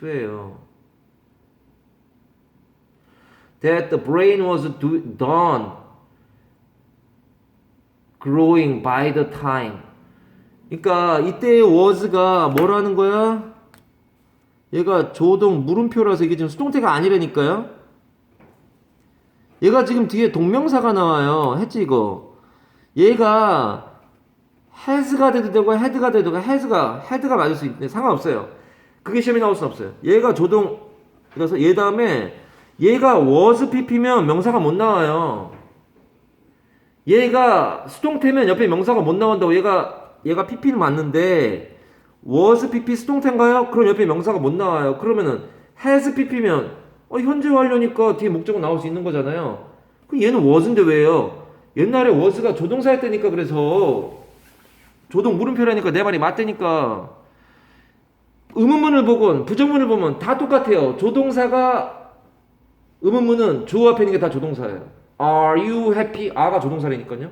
2예요. That the brain was do, done growing by the time. 그러니까 이때 was가 뭐라는 거야? 얘가 조동 물음표라서 이게 지금 수동태가 아니라니까요. 얘가 지금 뒤에 동명사가 나와요. 했지 이거. 얘가 has가 돼도 되고 head가 돼도 되고 has가 head가 맞을 수 있는데 상관없어요. 그게 시험에 나올 수 없어요. 얘가 조동 그래서 얘 다음에 얘가 was pp면 명사가 못 나와요. 얘가 수동태면 옆에 명사가 못 나온다고 얘가 얘가 pp는 맞는데 was pp 수동태인가요? 그럼 옆에 명사가 못 나와요. 그러면은 has pp면 어, 현재 완료니까 뒤에 목적은 나올 수 있는 거잖아요. 그럼 얘는 was인데 왜요? 옛날에 was가 조동사였다니까 그래서 조동 물음표라니까 내 말이 맞다니까 의문문을 보건 부정문을 보면 다 똑같아요. 조동사가 의문문은 주어 앞에 있는 게 다 조동사예요. Are you happy? are가 조동사라니까요.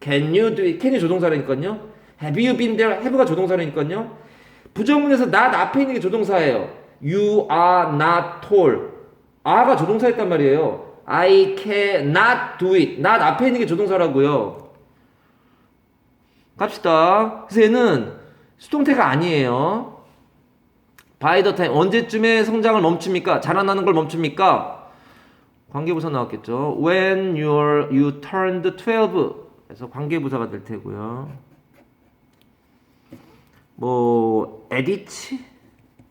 Can you do it? can이 조동사라니까요. Have you been there? have가 조동사라니까요. 부정문에서 not 앞에 있는 게 조동사예요. You are not tall. are가 조동사였단 말이에요. I cannot do it. not 앞에 있는 게 조동사라고요. 갑시다. 그래서 얘는 수동태가 아니에요. By the time 언제쯤에 성장을 멈춥니까? 자라나는 걸 멈춥니까? 관계부사 나왔겠죠. When you're, you turned 12. 그래서 관계부사가 될 테고요. 뭐 에디치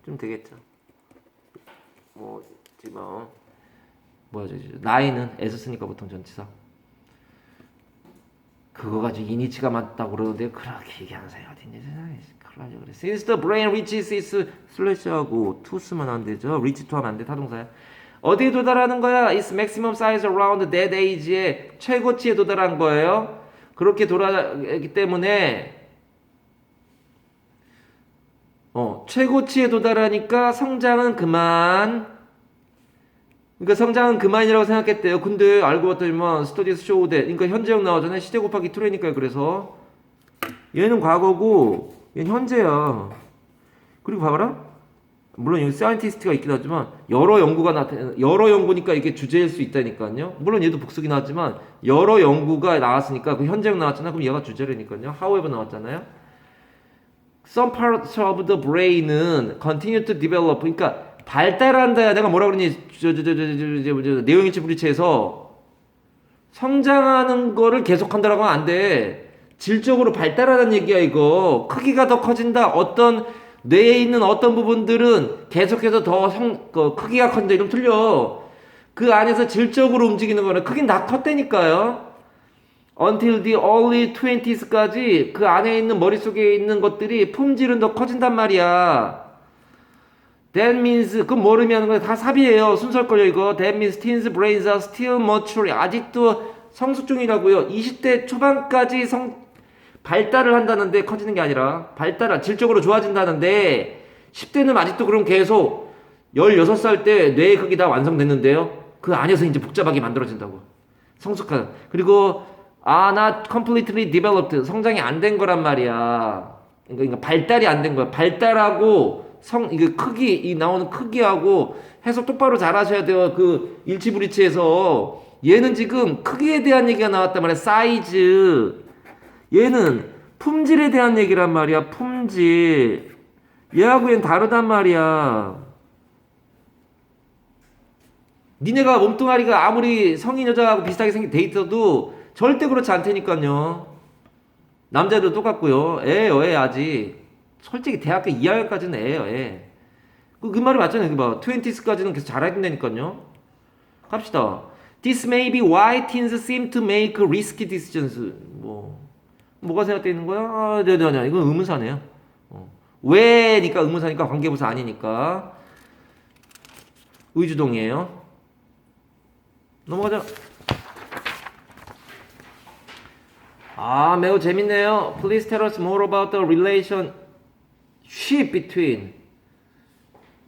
좀 되겠죠. 뭐 지금 뭐야 저 나이는 에서 쓰니까 보통 전치사. 그거 가지고 이니치가 맞다고 그러는데 그렇게 얘기하는 사람이 어딨냐 세상에. 큰일 나죠 그래. Since the brain reaches its 슬래시하고 to 쓰면 안 되죠. reach to 하면 안돼 타동사야. 어디에 도달하는 거야? Its maximum size around that age의 최고치에 도달한 거예요. 그렇게 돌아가기 때문에 어 최고치에 도달하니까 성장은 그만 그러니까 성장은 그만이라고 생각했대요. 근데 알고 봤더니만 스터디에서 쇼우대. 그러니까 현재형 나오잖아요. 시제 곱하기 2라니까요. 그래서 얘는 과거고 얘는 현재야. 그리고 봐봐라. 물론 여기 사이언티스트가 있긴 하지만 여러 연구가 나타 여러 연구니까 이게 주제일 수 있다니까요. 물론 얘도 복수긴 하지만 여러 연구가 나왔으니까 그 현재형 나왔잖아. 그럼 얘가 주제라니까요. However 나왔잖아요. Some parts of the brain은 continue to develop. 그러니까 발달한다. 내가 뭐라 그러니 저 저 저 저저 내용일치 브리치에서 성장하는 거를 계속한다라고 하면 안 돼. 질적으로 발달하는 얘기야 이거. 크기가 더 커진다. 어떤 뇌에 있는 어떤 부분들은 계속해서 더 성, 그 크기가 커진다. 이러면 틀려. 그 안에서 질적으로 움직이는 거는 크긴 다 컸다니까요. Until the early 20s까지 그 안에 있는 머릿속에 있는 것들이 품질은 더 커진단 말이야. That means 그 뭐를 의미하는 거야? 다 삽이에요. 순서걸려 이거. That means teens brains are still mature. 아직도 성숙 중이라고요. 20대 초반까지 성 발달을 한다는데 커지는 게 아니라 발달 질적으로 좋아진다는데 10대는 아직도 그럼 계속 16살 때 뇌의 크기 다 완성됐는데요. 그 안에서 이제 복잡하게 만들어진다고. 성숙한. 그리고 아, 나 completely developed. 성장이 안 된 거란 말이야. 그러니까, 그러니까 발달이 안 된 거야. 발달하고 성 이게 크기 이 나오는 크기하고 해석 똑바로 잘 하셔야 돼요. 그 일치불이치에서 얘는 지금 크기에 대한 얘기가 나왔단 말이야. 사이즈. 얘는 품질에 대한 얘기란 말이야. 품질. 얘하고 얘는 다르단 말이야. 니네가 몸뚱아리가 아무리 성인 여자하고 비슷하게 생긴 데이터도 절대 그렇지 않다니까요. 남자도 똑같고요. 애예요, 애 아직. 솔직히 대학교 2학년까지는 애예요, 애. 그, 그 말이 맞잖아요. 그 봐. 20s까지는 계속 잘해야 된다니까요. 갑시다. This may be why teens seem to make risky decisions. 뭐, 뭐가 생각되어 있는 거야? 아, 네, 네, 네. 이건 의문사네요. 어. 왜니까 의문사니까 관계부사 아니니까. 의주동이에요. 넘어가자. 아, 매우 재밌네요. Please tell us more about the relationship between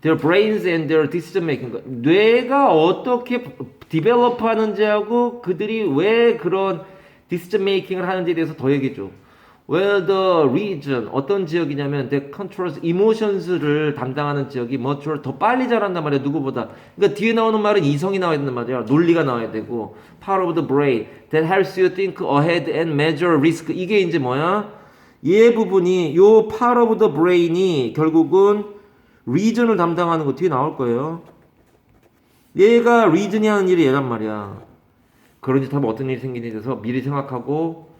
their brains and their decision making. 뇌가 어떻게 디벨롭 하는지하고 그들이 왜 그런 디시전 메이킹을 하는지에 대해서 더 얘기해 줘. Where the region 어떤 지역이냐면 that controls emotions를 담당하는 지역이 much 더 빨리 자란단 말이야 누구보다. 그러니까 뒤에 나오는 말은 이성이 나와야 된단 말이야. 논리가 나와야 되고 part of the brain that helps you think ahead and measure risk 이게 이제 뭐야? 얘 부분이 요 part of the brain이 결국은 region을 담당하는 거 뒤에 나올 거예요. 얘가 reason이 하는 일이 얘란 말이야. 그런 짓 하면 어떤 일이 생기는지 대해서 미리 생각하고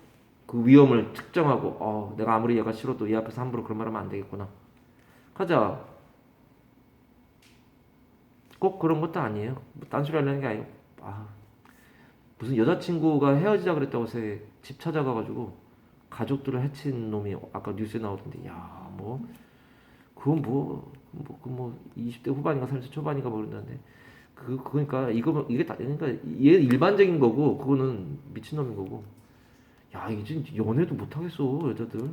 그 위험을 측정하고 어 내가 아무리 얘가 싫어도 얘 앞에서 함부로 그런 말 하면 안 되겠구나 가자 꼭 그런 것도 아니에요 뭐 딴소리 하려는 게 아니고 아 무슨 여자친구가 헤어지자 그랬다고 해서 집 찾아가가지고 가족들을 해친 놈이 아까 뉴스에 나오던데 야 뭐 그건 뭐, 뭐, 그 뭐 20대 후반인가 30대 초반인가 모른다는데 그 그러니까 이거 이게 다 그러니까 얘 일반적인 거고 그거는 미친 놈인 거고. 야 이게 연애도 못 하겠어 여자들.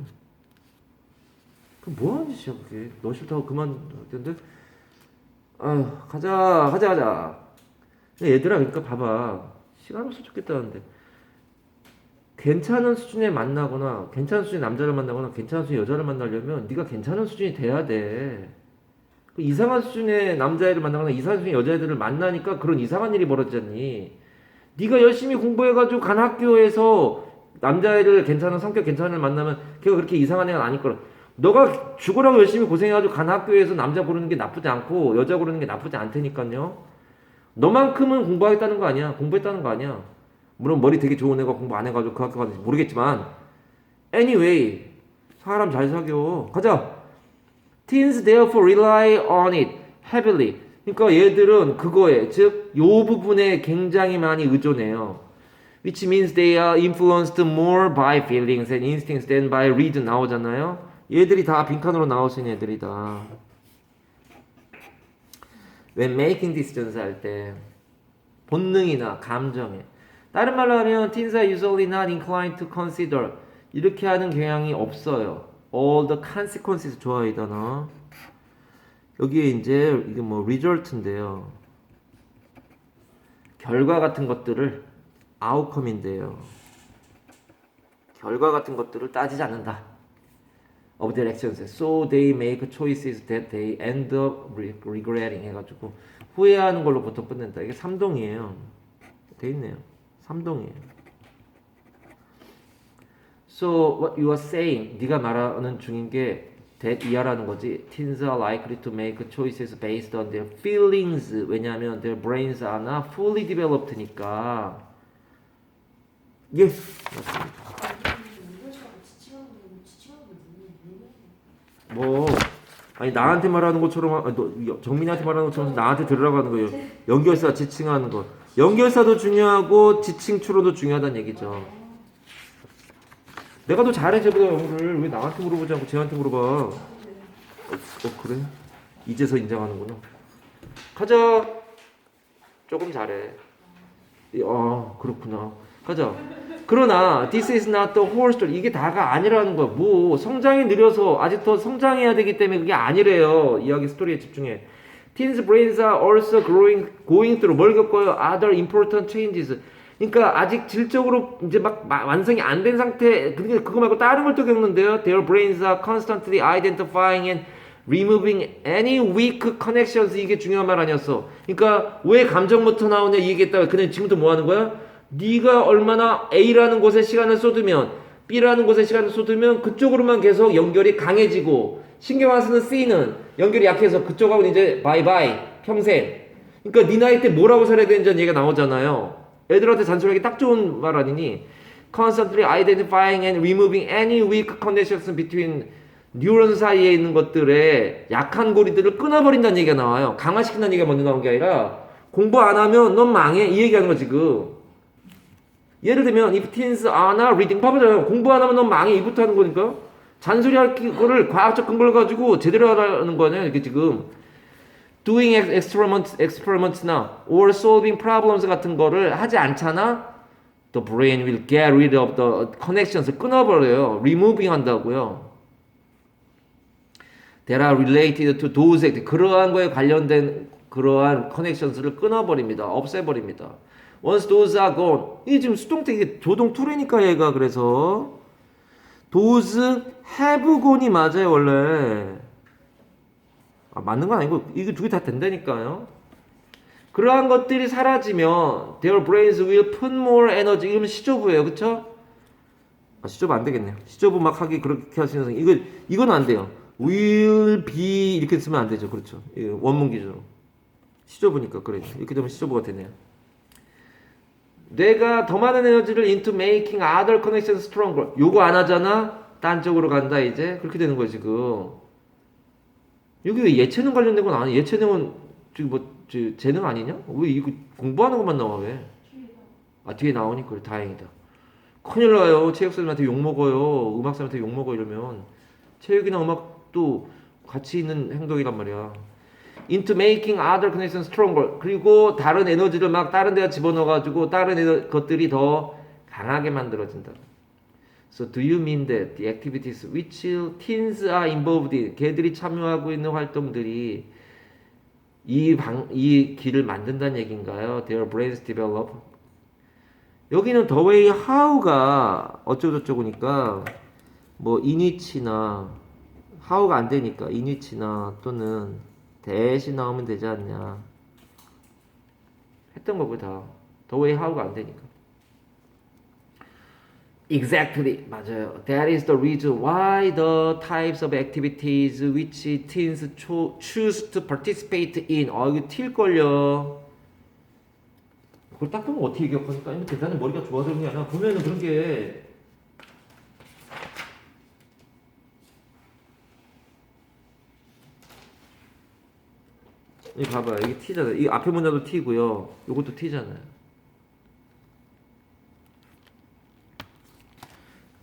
그 뭐하는 짓이야 그게? 너 싫다고 그만 근데 아휴 가자 가자 가자. 얘들아 그러니까 봐봐. 시간 없어 죽겠다는데 괜찮은 수준에 만나거나 괜찮은 수준의 남자를 만나거나 괜찮은 수준의 여자를 만나려면 네가 괜찮은 수준이 돼야 돼그 이상한 수준의 남자애를 만나거나 이상한 수준의 여자애들을 만나니까 그런 이상한 일이 벌어지잖니. 네가 열심히 공부해가지고 간 학교에서 남자애를 괜찮은 성격 괜찮은 애를 만나면 걔가 그렇게 이상한 애가 아닐 거라. 너가 죽으라고 열심히 고생해가지고 간 학교에서 남자 고르는 게 나쁘지 않고 여자 고르는 게 나쁘지 않다니까요. 너만큼은 공부하겠다는 거 아니야. 공부했다는 거 아니야. 물론 머리 되게 좋은 애가 공부 안 해가지고 그 학교 가는지 모르겠지만 anyway 사람 잘 사겨. 가자. Teens therefore rely on it heavily. 그러니까 얘들은 그거에 즉 요 부분에 굉장히 많이 의존해요. Which means they are influenced more by feelings and instincts than by reason 나오잖아요. 얘들이 다 빈칸으로 있는 애들이다. When making decisions 할 때 본능이나 감정에 다른 말로 하면 teens are usually not inclined to consider 이렇게 하는 경향이 없어요. all the consequences 좋아요 이 단어 여기에 이제 이게 뭐 result인데요 결과 같은 것들을 outcome인데요 결과 같은 것들을 따지지 않는다 of their actions so they make choices that they end up regretting 해가지고 후회하는 걸로 보통 끝낸다 이게 삼동이에요 돼 있네요 삼동이에요 So what you are saying, 네가 말하는 중인 게 that 이하라는 거지. Teens are likely to make choices based on their feelings. 왜냐하면 their brains are not fully developed니까. 예, 맞습니다. 뭐 아니 나한테 말하는 것처럼 아니, 너 정민이한테 말하는 것처럼 나한테 들으라고 하는 거예요. 연결사 지칭하는 거. 연결사도 중요하고 지칭 추로도 중요하다는 얘기죠. 내가 더 잘해 쟤보다 영어를. 왜 나한테 물어보지 않고 쟤한테 물어봐? 어, 어 그래? 이제서 인정하는구나. 가자. 조금 잘해. 이- 아 그렇구나. 가자. 그러나 this is not the whole story. 이게 다가 아니라는 거야. 뭐 성장이 느려서 아직 더 성장해야 되기 때문에 그게 아니래요. 이야기 스토리에 집중해 Teens brains are also growing, going through 뭘 겪어요? Other important changes. 그러니까 아직 질적으로 이제 막 마- 완성이 안 된 상태, 근데 그거 말고 다른 걸 또 겪는데요. Their brains are constantly identifying and removing any weak connections. 이게 중요한 말 아니었어. 그러니까 왜 감정부터 나오냐 이 얘기했다가 그냥 지금부터 뭐 하는 거야? 네가 얼마나 A라는 곳에 시간을 쏟으면 B라는 곳에 시간을 쏟으면 그쪽으로만 계속 연결이 강해지고 신경 안 쓰는 C는 연결이 약해서 그쪽하고 이제 바이바이 평생. 그러니까 네 나이 때 뭐라고 살아야 되는지 얘기가 나오잖아요. 애들한테 잔소리하기 딱 좋은 말 아니니? Constantly identifying and removing any weak connections between 뉴런 사이에 있는 것들의 약한 고리들을 끊어버린다는 얘기가 나와요. 강화시킨다는 얘기가 먼저 나온 게 아니라 공부 안 하면 넌 망해 이 얘기하는 거 지금. 예를 들면 if teens are not reading 봐보잖아요. 공부 안 하면 넌 망해 이부터 하는 거니까 잔소리할 거를 과학적 근거를 가지고 제대로 하라는 거냐 이게 지금 doing ex- experiments experiments나 or solving problems 같은 거를 하지 않잖아. The brain will get rid of the connections 끊어버려요. removing 한다고요. that are related to those act 그러한 거에 관련된 그러한 connections를 끊어버립니다. 없애버립니다. Once those are gone 이 지금 수동태 이게 조동 툴이니까 얘가 그래서 have gone이 맞아요 원래. 아, 맞는 건 아니고 이거 두 개 다 된다니까요. 그러한 것들이 사라지면 their brains will put more energy. 이러면 시조부예요 그쵸? 아, 시조부 안 되겠네요. 시조부 막 하기 그렇게 하시는 선 이거 이건 안 돼요. will be 이렇게 쓰면 안 되죠. 그렇죠. 이거 원문 기준으로. 시조부니까 그래 이렇게 되면 시조부가 되네요 뇌가 더 많은 에너지를 into making other connections stronger. 요거 안 하잖아? 딴 쪽으로 간다 이제. 그렇게 되는 거지 지금. 여기 왜 예체능 관련된 건 아니? 예체능은 지금 뭐 저, 재능 아니냐? 왜 이거 공부하는 것만 나와 왜? 아 뒤에 나오니까 그래 다행이다. 큰일 나요. 체육선생님한테 욕 먹어요. 음악선생님한테 욕 먹어 이러면 체육이나 음악도 같이 있는 행동이란 말이야. Into making other connections stronger. 그리고 다른 에너지를 막 다른 데다 집어넣어 가지고 다른 에너, 것들이 더 강하게 만들어진다. So do you mean that the activities which teens are involved in, 걔들이 참여하고 있는 활동들이 이 방, 이 길을 만든다는 얘기인가요? Their brains develop. 여기는 the way how가 어쩌고저쩌고니까 뭐 in위치나 how가 안 되니까 in위치나 또는 대신 나오면 되지 않냐 했던 거고 다 way how가 안 되니까 Exactly 맞아요. That is the reason why the types of activities which teens cho- choose to participate in. 아 이거 튈 걸요. 그걸 딱 보면 어떻게 기억하니까 대단히 머리가 좋아서 그런 게 아니라 보면은 그런 게 이 봐봐요. 이게 T잖아요. 이 앞에 문자도 T고요. 이것도 T잖아요.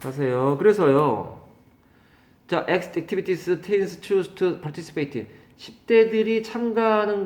가세요. 그래서요. 자, activities teens choose participate in. 10대들이 참가하는